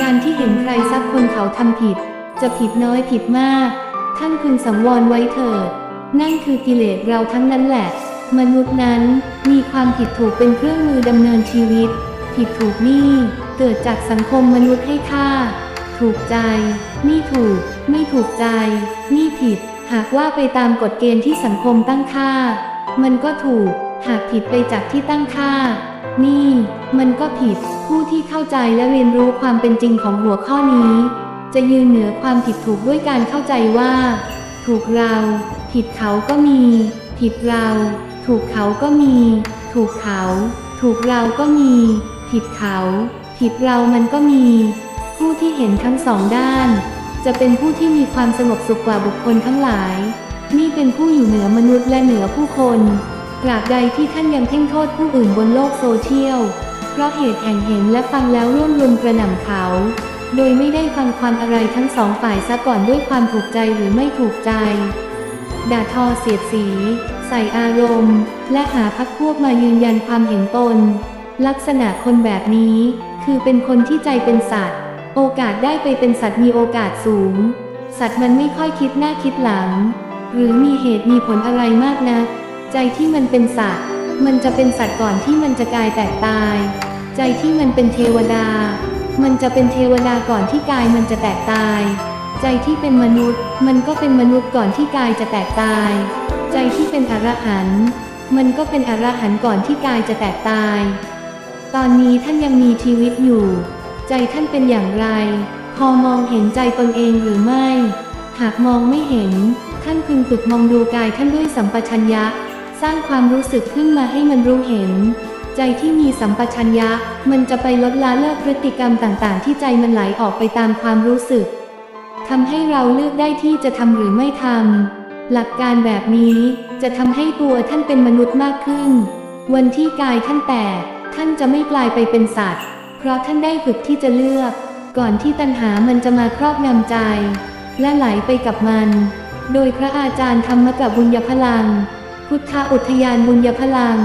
การที่เห็นใคนเขาทำผิด จะผิดน้อยผิดมาก ท่านพึงสังวรไว้เถิด นั่นคือกิเลสเราทั้งนั้นแหละ มนุษย์นั้นมีความผิดถูกเป็นเครื่องมือดำเนินชีวิต ผิดถูกนี่เกิดจากสังคมมนุษย์ให้ค่า ถูกใจ นี่ถูก ไม่ถูกใจ นี่ผิด หากว่าไปตามกฎเกณฑ์ที่สังคมตั้งค่า มันก็ถูก หากผิดไปจากที่ตั้งค่า นี่ มันก็ผิด ผู้ที่เข้าใจและเรียนรู้ความเป็นจริงของหัวข้อนี้ จะยืนเหนือความผิดถูกด้วยการเข้าใจว่า ถูกเรา ผิดเขาก็มี ผิดเรา ถูกเขาก็มี ถูกเขา ถูกเราก็มี ผิดเขา ผิดเรามันก็มี ผู้ที่เห็นทั้งสองด้าน จะเป็นผู้ที่มีความสงบสุขกว่าบุคคลทั้งหลาย นี่เป็นผู้อยู่เหนือมนุษย์และเหนือผู้คนตราบใดที่ท่านยังเพ่งโทษผู้อื่นบนโลกโซเชียล เพราะเหตุแห่งเห็นและฟังแล้วร่วมรุมกระหน่ำเขา โดยไม่ได้ฟังความอะไรทั้งสองฝ่ายซะก่อนด้วยความถูกใจหรือไม่ถูกใจ ด่าทอเสียดสี ใส่อารมณ์ และหาพักพวกมายืนยันความเห็นตน ลักษณะคนแบบนี้ คือเป็นคนที่ใจเป็นสัตว์ โอกาสได้ไปเป็นสัตว์มีโอกาสสูง สัตว์มันไม่ค่อยคิดหน้าคิดหลัง หรือมีเหตุมีผลอะไรมากนะักใจที่มันเป็นสัตว์ มันจะเป็นสัตว์ก่อนที่มันจะกลายแตกตาย ใจที่มันเป็นเทวดา มันจะเป็นเทวดาก่อนที่กายมันจะแตกตาย ใจที่เป็นมนุษย์ มันก็เป็นมนุษย์ก่อนที่กายจะแตกตาย ใจที่เป็นอรหันต์มันก็เป็นอรหันต์ก่อนที่กายจะแตกตาย ตอนนี้ท่านยังมีชีวิตอยู่ ใจท่านเป็นอย่างไร พอมองเห็นใจตนเองหรือไม่ หากมองไม่เห็น ท่านพึงฝึกมองดูกายท่านด้วยสัมปชัญญะ สร้างความรู้สึกขึ้นมาให้มันรู้เห็น ใจที่มีสัมปชัญญะ มันจะไปลดละเลิกพฤติกรรมต่างๆ ที่ใจมันไหลออกไปตามความรู้สึกทำให้เราเลือกได้ที่จะทำหรือไม่ทำหลักการแบบนี้จะทำให้ตัวท่านเป็นมนุษย์มากขึ้น วันที่กายท่านแตกท่านจะไม่กลายไปเป็นสัตว์ เพราะท่านได้ฝึกที่จะเลือก ก่อนที่ตัณหามันจะมาครอบงำใจ และไหลไปกับมัน โดยพระอาจารย์ธรรมกับบุญญพลัง พุทธอุทยานบุญญพลัง